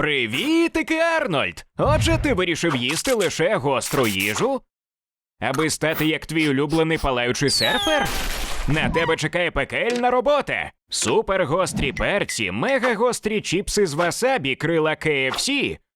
Привітики, Арнольд! Отже, ти вирішив їсти лише гостру їжу? Аби стати як твій улюблений палаючий серфер? На тебе чекає пекельна робота. Супергострі перці, мегагострі чіпси з васабі, крила KFC.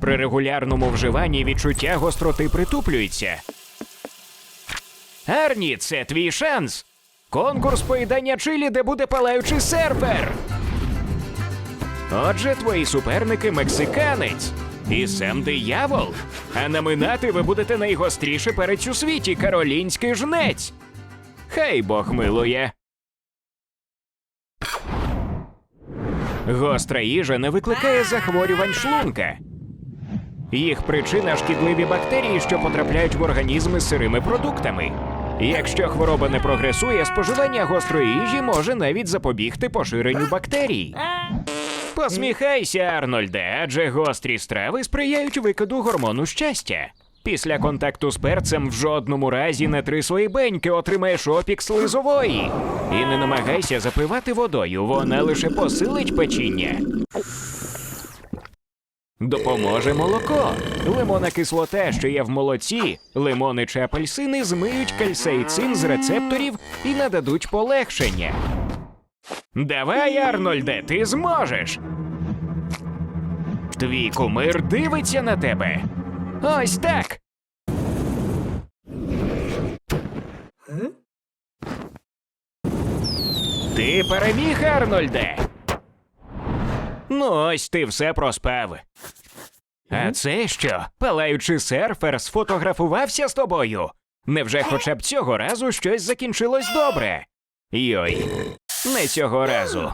При регулярному вживанні відчуття гостроти притуплюється. Арні, це твій шанс. Конкурс поїдання чилі, де буде палаючий серфер. Отже, твої суперники мексиканець і сам диявол. А наминати ви будете найгостріший перець у світі каролінський жнець. Хай Бог милує. Гостра їжа не викликає захворювань шлунка. Їх причина шкідливі бактерії, що потрапляють в організм із сирими продуктами. Якщо хвороба не прогресує, споживання гострої їжі може навіть запобігти поширенню бактерій. Посміхайся, Арнольде, адже гострі страви сприяють викиду гормону щастя. Після контакту з перцем в жодному разі не три свої беньки отримаєш опік слизової. І не намагайся запивати водою, вона лише посилить печіння. Допоможе молоко. Лимонна кислота, що є в молоці, лимони чи апельсини змиють кальсейцин з рецепторів і нададуть полегшення. Давай, Арнольде, ти зможеш. Твій кумир дивиться на тебе. Ось так. Ти переміг, Арнольде. Ну, ось ти все проспав. А це що? Палаючий серфер сфотографувався з тобою? Невже хоча б цього разу щось закінчилось добре? Йой, не цього разу.